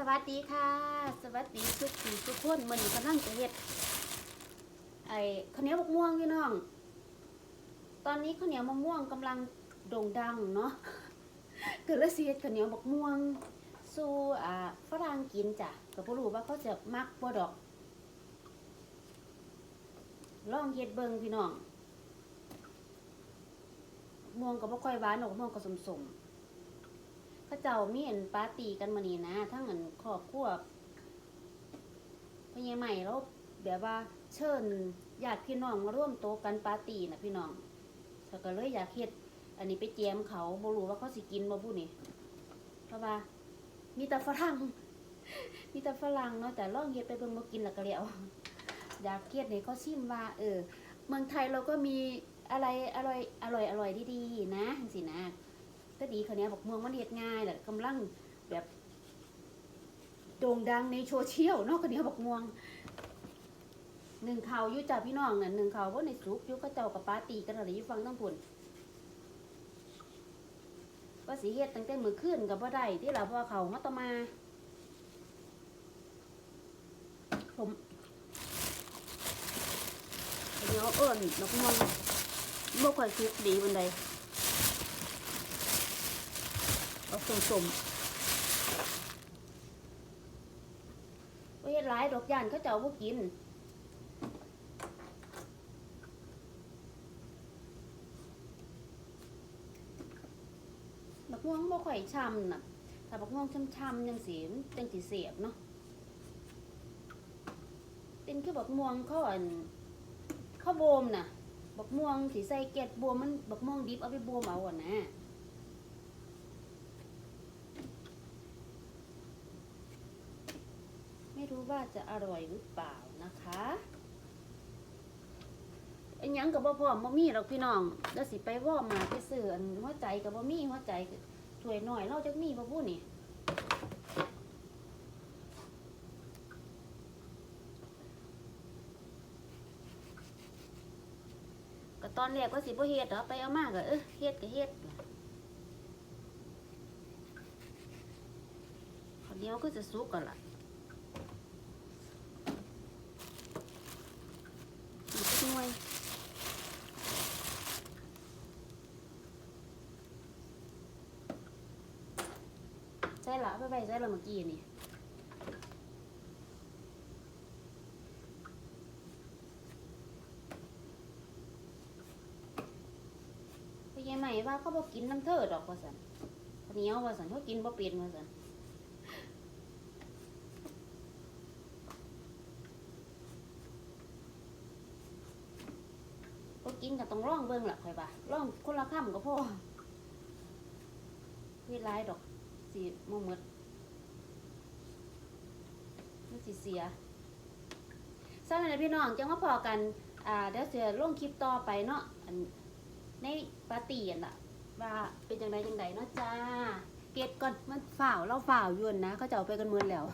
สวัสดีค่ะ สวัสดีทุกทีทุกคนมันกำลังจะเฮ็ดไอ้ข้าวเหนียวมะม่วงพี่น้อง ตอนนี้ข้าวเหนียวมะม่วงกำลังโด่งดังเนาะเกิดเลยสิเฮ็ดข้าวเหนียวมะม่วง สู่อ่าฝรั่งกินจ้ะก็บ่รู้ว่าเขาจะมักบ่ดอกลองเฮ็ดเบิงพี่น้องม่วงก็บ่ค่อยหวานดอกมะม่วงก็สมๆ เขาเจ้ามีอันปาร์ตี้กันมานี่นะ ทั้งอันครอบครัวพญใหม่แล้วแบบว่าเชิญญาติพี่น้องมาร่วมโต๊ะกันปาร์ตี้นะพี่น้องเขาก็เลยอยากเฮ็ดอันนี้ไปแจมเขาบ่รู้ว่าเขาสิกินบ่ผู้นี่เพราะว่า มีแต่ฝรั่ง มีแต่ฝรั่งเนาะแต่ล่องเฮ็ดไปเบิ่งบ่กินแล้วก็แล้วอยากเฮ็ดให้เขาชิมว่า เออ เมืองไทยเราก็มีอะไรอร่อยอร่อยอร่อยดีๆนะจังซี่นะ ก็ดีเขาเนี้ยบอกเมืองมันเฮ็ดง่ายแหละกำลังแบบโด่งดังในโซเชียลเนาะเขาวเนี้ยบอกม่วงหนึ่งเขาวยู่จ้าพี่น้องน่ะหนึ่งเขาวว่าในสุกยู่ก็เจ้ากับปาตีกันอะไรยู่ฟังตั้งผลว่าสีเฮ็ดตั้งแต่มื้อคืนกับว่าได้ที่เราพราะว่าเขามาต่อมา ผมเหนียวเอิ้นดอกม่วงบ่ค่อยสุกดีปานใด เอาสมๆว่าเฮ็ดหลายดอกยานเขาเจ้าบ่กินบักม่วงบ่ค่อยช้ำน่ะถ้าบักม่วงช้ำๆจังซี่มันจังสิเสียบเนาะเป็นคือบักม่วงเขาอันเขาโบมน่ะบักม่วงสิใส่แกดบวมมันบักม่วงดิบเอาไปบวมเอาอะนะ ไม่ รู้ว่าจะอร่อยหรือเปล่านะคะอันยังกับบ่พร้อมบ่มีหรอกพี่น้องเดี๋ยวสิไปว่อมาไปซื้ออันหัวใจกับบ่มีหัวใจถวยหน้อยเราจักมีบ่พูดนี่ก็ตอนแรกก็สิบ่เฮ็ดดอไปเอามาก็เออเฮ็ดก็เฮ็ดเหนียวก็จะสุกกันล่ะ อีกสักหน่วย ใช่ละไปไปใช่ละเมื่อกี้นี่ไปยังไงว่าเขาบอกกินน้ำเธอดอกว่าสันข้าวเหนียวว่าสันเขากินบ่เป็นว่าสันก็กินก็ต้องร่องเบิ่งหละข่อยบ่าร่องคนละค่ำก็พอเวลายดอก สีมหมดมันสีเสียสำหรับพี่น้องจังว่าพอกันอ่าเดี๋ยวจะลงคลิปต่อไปเนาะในปาร์ตี้อันล่ะว่าเป็นจังไดจังไดเนาะจ้า เก็บก่อนมันฝ่าวเราฝ่าวยวนนะเขาจะเอาไปกันเมือนแล้ว